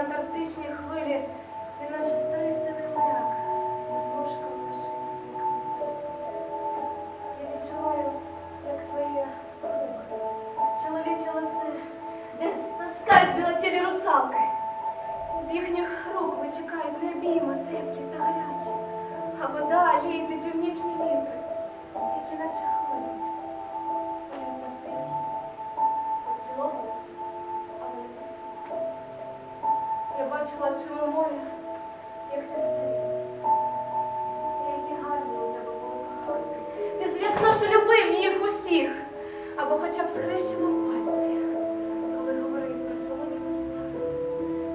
антарктичні хвилі, неначе старий сивий моряк зі змушками на шиї. Я відчуваю, як твоє руки, чоловіче лице, десь стискають біля русалки. З їхніх рук витікають необійма теплі та гарячі, а вода ліє північні вітри, які наче. Бачила очима моря, як ти. І які гарні у тебе були коханки. Ти, звісно ж, любив їх усіх, або хоча б схрещував пальці, коли говорив про солоні уста,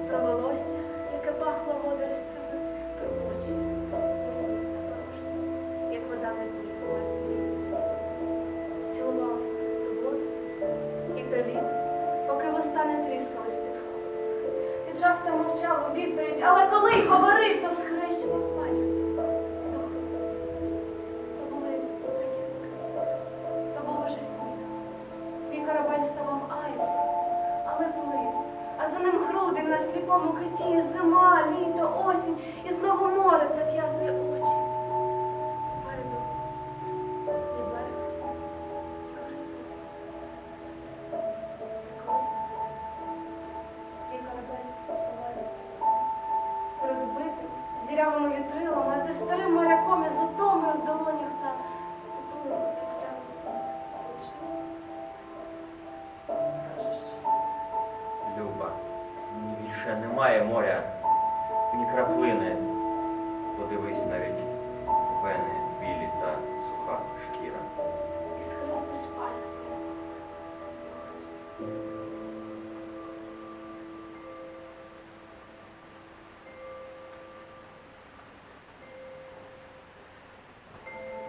про волосся, яке пахло водоростями, про очі, як вода на дні у мертвій Цілував до воду і до поки вуста не. Ти часто мовчав у відповідь, але коли й говорив, то схрещував пальці до хрусту. То були прикістки, то був уже сніг. Мій корабель ставав айсберг, але плив, а за ним груди на сліпому киті зима, літо, осінь, і знову море зав'язує очі. Люба, мені більше немає моря, ні краплини.